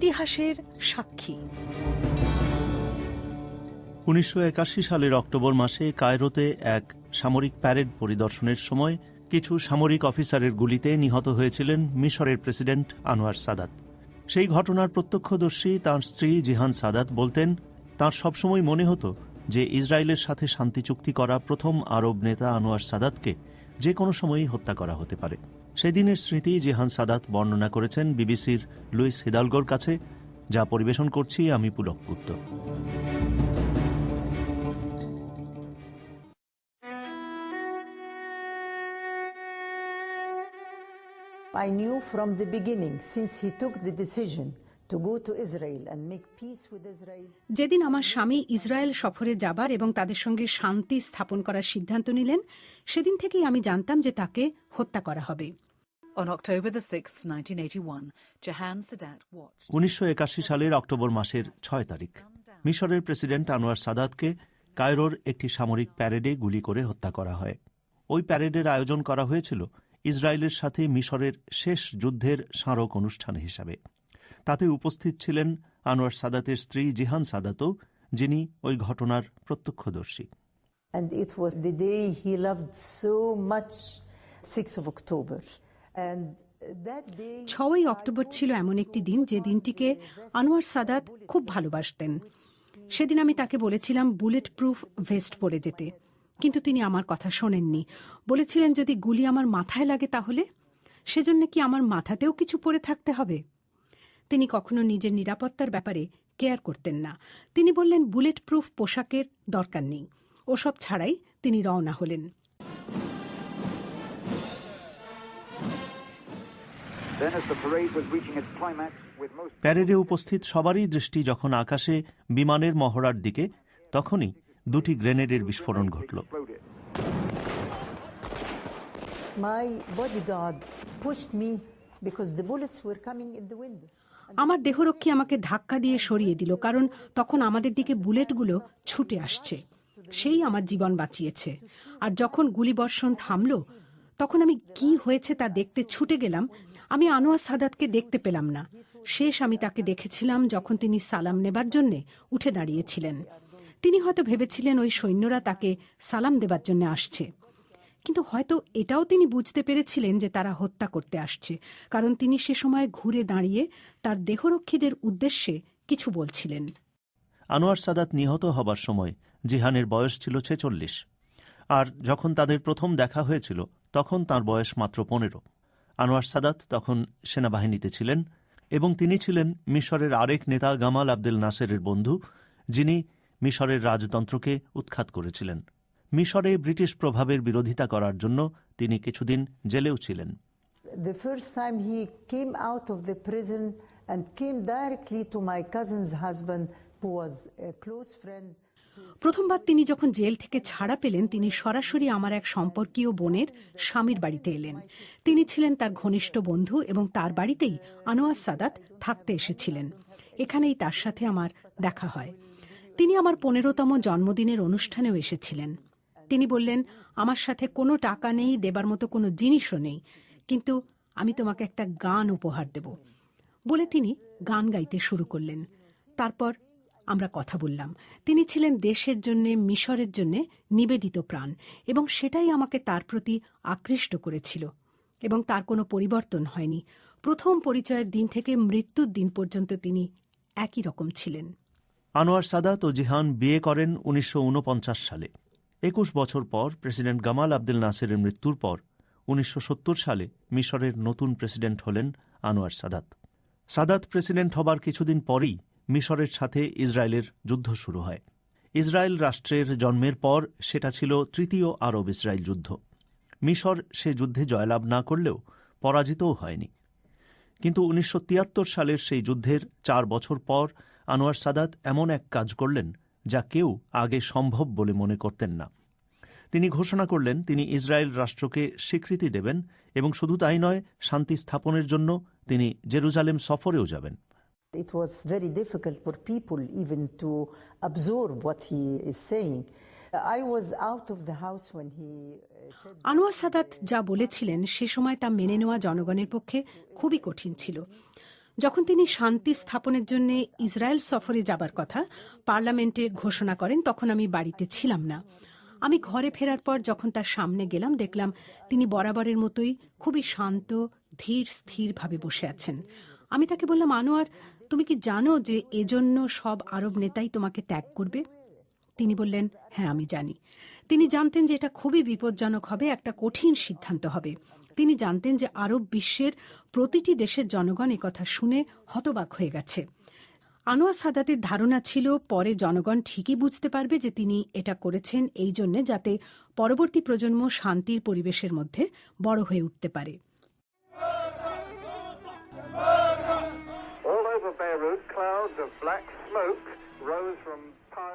ইতিহাসের সাক্ষী। উনিশশো একাশি সালের অক্টোবর মাসে কায়রোতে এক সামরিক প্যারেড পরিদর্শনের সময় কিছু সামরিক অফিসারের গুলিতে নিহত হয়েছিলেন মিশরের প্রেসিডেন্ট আনোয়ার সাদাত। সেই ঘটনার প্রত্যক্ষদর্শী তাঁর স্ত্রী জিহান সাদাত বলতেন, তাঁর সবসময় মনে হতো যে ইসরায়েলের সাথে শান্তি চুক্তি করা প্রথম আরব নেতা আনোয়ার সাদাতকে যে কোনো সময়ই হত্যা করা হতে পারে। সেদিনের স্মৃতি জিহান সাদাত বর্ণনা করেছেন বিবিসির লুইস হিদালগোর কাছে যা পরিবেশন করছি আমি পুলক পুত্র I knew from the beginning, since he took the decision to go to Israel and make peace with Israel, যেদিন আমার স্বামী ইসরায়েল সফরে যাবার এবং তাদের সঙ্গে শান্তি স্থাপন করার সিদ্ধান্ত নিলেন সেদিন থেকেই আমি জানতাম যে তাকে হত্যা করা হবে। On October the 6th, 1981, Jahan Sadat watched. উনিশশো সালের অক্টোবর মাসের ছয় তারিখ মিশরের প্রেসিডেন্ট আনোয়ার সাদাতকে কায়রোর একটি সামরিক প্যারেডে গুলি করে হত্যা করা হয় ওই প্যারেডের আয়োজন করা হয়েছিল ইসরায়েলের সাথে মিশরের শেষ যুদ্ধের স্মারক অনুষ্ঠান হিসাবে তাতে উপস্থিত ছিলেন আনোয়ার সাদাতের স্ত্রী জিহান সাদাতও যিনি ওই ঘটনার প্রত্যক্ষদর্শী and it was the day he loved so much, 6th of October. ছয়ই অক্টোবর ছিল এমন একটি দিন যে দিনটিকে আনোয়ার সাদাত খুব ভালোবাসতেন। সেদিন আমি তাকে বলেছিলাম বুলেট প্রুফ ভেস্ট পরে যেতে। কিন্তু তিনি আমার কথা শোনেননি। বলেছিলেন যদি গুলি আমার মাথায় লাগে তাহলে সেজন্য কি আমার মাথাতেও কিছু পরে থাকতে হবে? তিনি কখনো নিজের নিরাপত্তার ব্যাপারে কেয়ার করতেন না। তিনি বললেন বুলেট প্রুফ পোশাকের দরকার নেই। ওসব ছাড়াই তিনি রওনা হলেন। প্যারেডে উপস্থিত সবারই দৃষ্টি যখন আকাশে বিমানের মহড়ার দিকে তখনই দুটি গ্রেনেডের বিস্ফোরণ ঘটল. আমার দেহরক্ষী আমাকে ধাক্কা দিয়ে সরিয়ে দিল কারণ তখন আমাদের দিকে বুলেটগুলো ছুটে আসছে। সেই আমার জীবন বাঁচিয়েছে। আর যখন গুলিবর্ষণ থামল তখন আমি কি হয়েছে তা দেখতে ছুটে গেলাম আমি আনোয়ার সাদাতকে দেখতে পেলাম না। শেষ আমি তাকে দেখেছিলাম যখন তিনি সালাম নেবার জন্য উঠে দাঁড়িয়েছিলেন। তিনি হয়তো ভেবেছিলেন ওই সৈন্যরা তাকে সালাম দেবার জন্য আসছে। কিন্তু হয়তো এটাও তিনি বুঝতে পেরেছিলেন যে তারা হত্যা করতে আসছে, কারণ তিনি সে সময় ঘুরে দাঁড়িয়ে তার দেহরক্ষীদের উদ্দেশ্যে কিছু বলছিলেন। আনোয়ার সাদাত নিহত হবার সময় জিহানের বয়স ছিল ছেচল্লিশ। আর যখন তাদের প্রথম দেখা হয়েছিল, তখন তার বয়স মাত্র পনেরো। আনোয়ার সাদাত তখন সেনাবাহিনীতে ছিলেন এবং তিনি ছিলেন মিশরের আরেক নেতা গামাল আব্দেল নাসেরের বন্ধু যিনি মিশরের রাজতন্ত্রকে উৎখাত করেছিলেন মিশরে ব্রিটিশ প্রভাবের বিরোধিতা করার জন্য তিনি কিছুদিন জেলেও ছিলেন The first time he came out of the prison and came directly to my cousin's husband, who was a close friend. প্রথমবার তিনি যখন জেল থেকে ছাড়া পেলেন, তিনি সরাসরি আমার এক সম্পর্কীয় বোনের স্বামীর বাড়িতে এলেন। তিনি ছিলেন তার ঘনিষ্ঠ বন্ধু এবং তার বাড়িতেই আনোয়ার সাদাত থাকতে এসেছিলেন। এখানেই তার সাথে আমার দেখা হয়। তিনি আমার পনেরোতম জন্মদিনের অনুষ্ঠানেও এসেছিলেন। তিনি বললেন, আমার সাথে কোনো টাকা নেই, দেবার মতো কোনো জিনিসও নেই, কিন্তু আমি তোমাকে একটা গান উপহার দেব। বলে তিনি গান গাইতে শুরু করলেন। তারপর আমরা কথা বললাম। তিনি ছিলেন দেশের জন্য, মিশরের জন্য নিবেদিত প্রাণ এবং সেটাই আমাকে তার প্রতি আকৃষ্ট করেছিল এবং তার কোনো পরিবর্তন হয়নি। প্রথম পরিচয়ের দিন থেকে মৃত্যুর দিন পর্যন্ত তিনি একই রকম ছিলেন। আনোয়ার সাদাত ও জিহান বিয়ে করেন উনিশশো ঊনপঞ্চাশ সালে। একুশ বছর পর প্রেসিডেন্ট গামাল আব্দুল নাসিরের মৃত্যুর পর উনিশশো সত্তর সালে মিশরের নতুন প্রেসিডেন্ট হলেন আনোয়ার সাদাত। সাদাত প্রেসিডেন্ট হবার কিছুদিন পরেই মিশরের সাথে ইসরায়েলের যুদ্ধ শুরু হয়। ইসরায়েল রাষ্ট্রের জন্মের পর সেটা ছিল তৃতীয় আরব ইসরায়েল যুদ্ধ। মিশর সে যুদ্ধে জয়লাভ না করলেও পরাজিতও হয়নি। কিন্তু উনিশশো তিয়াত্তর সালের সেই যুদ্ধের চার বছর পর আনোয়ার সাদাত এমন এক কাজ করলেন যা কেউ আগে সম্ভব বলে মনে করতেন না। তিনি ঘোষণা করলেন, তিনি ইসরায়েল রাষ্ট্রকে স্বীকৃতি দেবেন এবং শুধু তাই নয়, শান্তি স্থাপনের জন্য তিনি জেরুজালেম সফরেও যাবেন। It was very difficult for people even to absorb what he is saying. I was out of the house when he uh, Anwar Saadat যা বলেছিলেন সে সময় তা মেনে নেওয়া জনগণের পক্ষে খুবই কঠিন ছিল। যখন তিনি শান্তি স্থাপনের জন্য ইসরায়েল সফরে যাবার কথা পার্লামেন্টে ঘোষণা করেন তখন আমি বাড়িতে ছিলাম না। আমি ঘরে ফেরার পর যখন তার সামনে গেলাম দেখলাম তিনি বরাবরের মতোই খুবই শান্ত ধীর স্থিরভাবে বসে আছেন। আমি তাকে বললাম আনোয়ার তুমি কি জানো যে এজন্য সব আরব নেতাই তোমাকে ত্যাগ করবে? তিনি বললেন হ্যাঁ আমি জানি। তিনি জানতেন যে এটা খুবই বিপজ্জনক হবে, একটা কঠিন সিদ্ধান্ত হবে। তিনি জানতেন যে আরব বিশ্বের প্রতিটি দেশের জনগণ কথা শুনে হতবাক হয়ে গেছে। আনোয়ার সাদাতের ধারণা ছিল, পরে জনগণ ঠিকই বুঝতে পারবে যে তিনি এটা করেছেন এই জন্য যাতে পরবর্তী প্রজন্ম শান্তির পরিবেশের মধ্যে বড় হয়ে উঠতে পারে।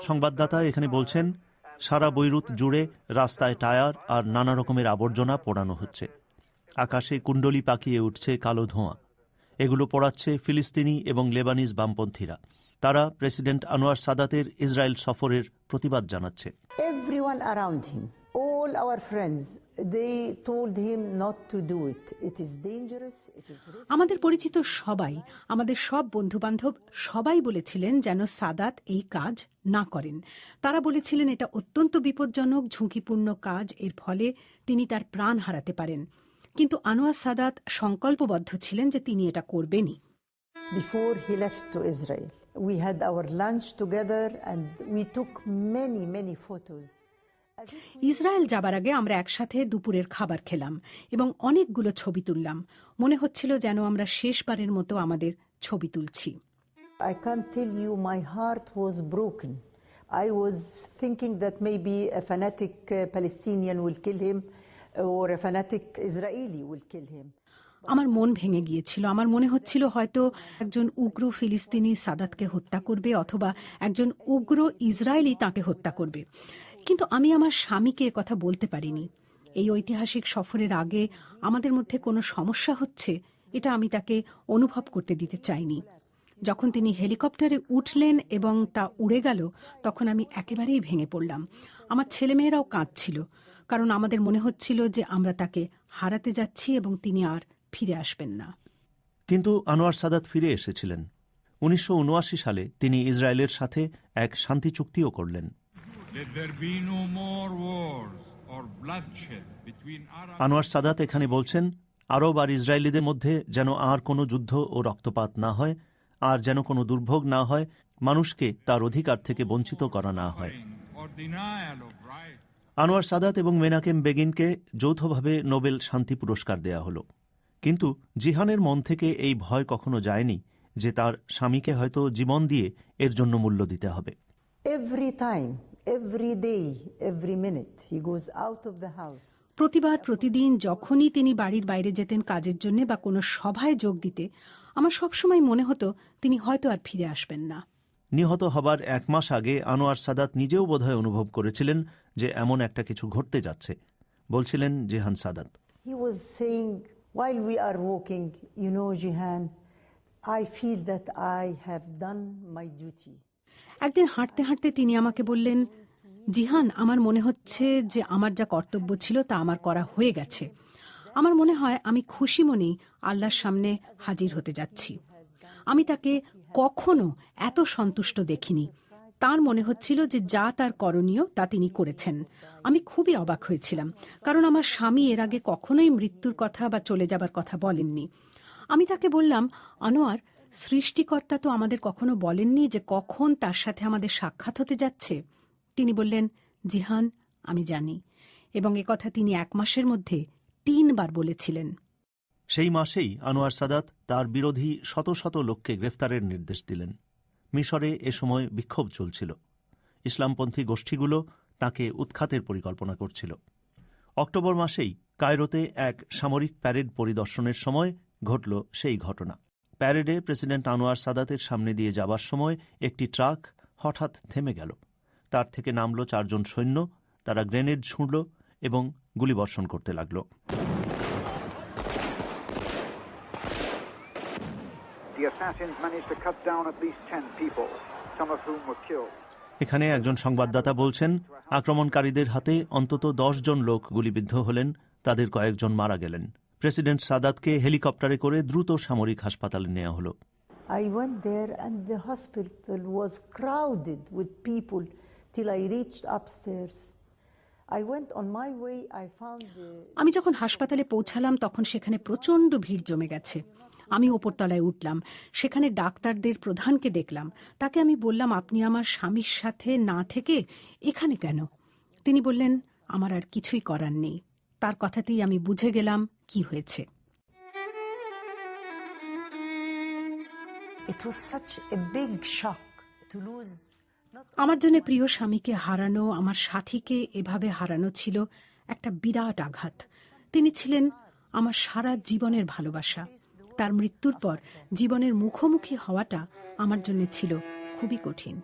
সংবাদদাতা এখানে বলছেন সারা বৈরুত জুড়ে রাস্তায় টায়ার আর নানা রকমের আবর্জনা পোড়ানো হচ্ছে। আকাশে কুণ্ডলি পাকিয়ে উঠছে কালো ধোঁয়া। এগুলো পড়াচ্ছে ফিলিস্তিনি এবং লেবানিজ বামপন্থীরা। তারা প্রেসিডেন্ট আনোয়ার সাদাতের ইসরায়েল সফরের প্রতিবাদ জানাচ্ছে। Everyone around him, all our friends, they told him not to do it. It is dangerous, it is risky. আমাদের পরিচিত সবাই আমাদের সব বন্ধুবান্ধব সবাই বলেছিলেন যেন সাদাত এই কাজ না করেন তারা বলেছিলেন এটা অত্যন্ত বিপজ্জনক ঝুঁকিপূর্ণ কাজ এর ফলে তিনি তার প্রাণ হারাতে পারেন কিন্তু আনোয়ার সাদাত সংকল্পবদ্ধ ছিলেন যে তিনি এটা করবেনই Before he left to Israel, we had our lunch together and we took many, many photos. Israel যাবার আগে আমরা একসাথে দুপুরের খাবার খেলাম এবং অনেকগুলো ছবি তুললাম মনে হচ্ছিল যেন আমরা শেষবারের মতো আমাদের ছবি তুলছি I can't tell you, my heart was broken. I was thinking that maybe a fanatic uh, Palestinian will kill him or a fanatic Israeli will kill him. আমার মন ভেঙে গিয়েছিল আমার মনে হচ্ছিল হয়তো একজন উগ্র ফিলিস্তিনি সাদাতকে হত্যা করবে অথবা একজন উগ্র ইসরায়েলি তাকে হত্যা করবে কিন্তু আমি আমার স্বামীকে কথা বলতে পারিনি। এই ঐতিহাসিক সফরের আগে আমাদের মধ্যে কোনো সমস্যা হচ্ছে, এটা আমি তাকে অনুভব করতে দিতে চাইনি। যখন তিনি হেলিকপ্টারে উঠলেন এবং তা উড়ে গেল, তখন আমি একেবারেই ভেঙে পড়লাম। আমার ছেলেমেয়েরাও কাঁদছিল, কারণ আমাদের মনে হচ্ছিল যে আমরা তাকে হারাতে যাচ্ছি এবং তিনি আর ফিরে আসবেন না। কিন্তু আনোয়ার সাদাত ফিরে এসেছিলেন। উনিশশো উনআশি সালে তিনি ইসরায়েলের সাথে এক শান্তি চুক্তিও করলেন। আনোয়ার সাদাত এখানে বলছেন আরব আর ইসরায়েলিদের মধ্যে যেন আর কোনো যুদ্ধ ও রক্তপাত না হয় আর যেন কোনো দুর্ভোগ না হয় মানুষকে তার অধিকার থেকে বঞ্চিত করা না হয়. আনোয়ার সাদাত এবং মেনাকেম বেগিনকে যৌথভাবে নোবেল শান্তি পুরস্কার দেয়া হলো। কিন্তু জিহানের মন থেকে এই ভয় কখনো যায়নি যে তার স্বামীকে হয়তো জীবন দিয়ে এর জন্য মূল্য দিতে হবে। Every time, every day, every minute, he goes out of the house. প্রতিবার প্রতিদিন যখনই তিনি বাড়ির বাইরে যেতেন কাজের জন্য বা কোনো সভায় যোগ দিতে আমার সবসময় মনে হতো তিনি হয়তো আর ফিরে আসবেন না নিহত হবার এক মাস আগে আনোয়ার সাদাত নিজেও বোধহয় অনুভব করেছিলেন যে এমন একটা কিছু ঘটতে যাচ্ছে বলছিলেন Jehan Saadat He was saying, while we are walking, you know, Jihan, I feel that I have done my duty. একদিন হাঁটতে হাঁটতে তিনি আমাকে বললেন জিহান, আমার মনে হচ্ছে যে আমার যা কর্তব্য ছিল তা আমার করা হয়ে গেছে। আমার মনে হয় আমি খুশি মনেই আল্লাহর সামনে হাজির হতে যাচ্ছি। আমি তাকে কখনো এত সন্তুষ্ট দেখিনি। তার মনে হচ্ছিল যে যা তার করণীয় তা তিনি করেছেন। আমি খুবই অবাক হয়েছিলাম, কারণ আমার স্বামী এর আগে কখনোই মৃত্যুর কথা বা চলে যাবার কথা বলেননি। আমি তাকে বললাম, আনোয়ার, সৃষ্টিকর্তা তো আমাদের কখনো বলেননি যে কখন তার সাথে আমাদের সাক্ষাৎ হতে যাচ্ছে? তিনি বললেন, জিহান, আমি জানি। এবং একথা তিনি এক মাসের মধ্যে তিনবার বলেছিলেন। সেই মাসেই আনোয়ার সাদাত তার বিরোধী শত শত লোককে গ্রেফতারের নির্দেশ দিলেন। মিশরে এ সময় বিক্ষোভ চলছিল। ইসলামপন্থী গোষ্ঠীগুলো তাকে উৎখাতের পরিকল্পনা করছিল। অক্টোবর মাসেই কায়রোতে এক সামরিক প্যারেড পরিদর্শনের সময় ঘটল সেই ঘটনা। প্যারেডে প্রেসিডেন্ট আনোয়ার সাদাতের সামনে দিয়ে যাবার সময় একটি ট্রাক হঠাৎ থেমে গেল। তার থেকে নামল চারজন সৈন্য তারা গ্রেনেড ছুঁড়ল এবং গুলিবর্ষণ করতে লাগল। The assassins managed to cut down at least 10 people, some of whom were killed. এখানে একজন সংবাদদাতা বলছেন আক্রমণকারীদের হাতে অন্তত দশ জন লোক গুলিবিদ্ধ হলেন তাদের কয়েকজন মারা গেলেন। প্রেসিডেন্ট সাদাতকে হেলিকপ্টারে করে দ্রুত সামরিক হাসপাতালে নেওয়া হলো। I went there and the hospital was crowded with people till I reached upstairs. I went on my way, I found the আমি যখন হাসপাতালে পৌঁছালাম তখন সেখানে প্রচণ্ড ভিড় জমে গেছে। আমি ওপরতলায় উঠলাম। সেখানে ডাক্তারদের প্রধানকে দেখলাম। তাকে আমি বললাম আপনি আমার স্বামীর সাথে না থেকে এখানে কেন? তিনি বললেন আমার আর কিছুই করার নেই। তার কথাতেই আমি বুঝে গেলাম কি হয়েছে। It was such a big shock to lose আমার জন্য প্রিয় স্বামীকে হারানো, আমার সাথীকে এভাবে হারানো ছিল একটা বিরাট আঘাত। তিনি ছিলেন আমার সারা জীবনের ভালোবাসা। তার মৃত্যুর পর জীবনের মুখোমুখি হওয়াটা আমার জন্য ছিল খুবই কঠিন।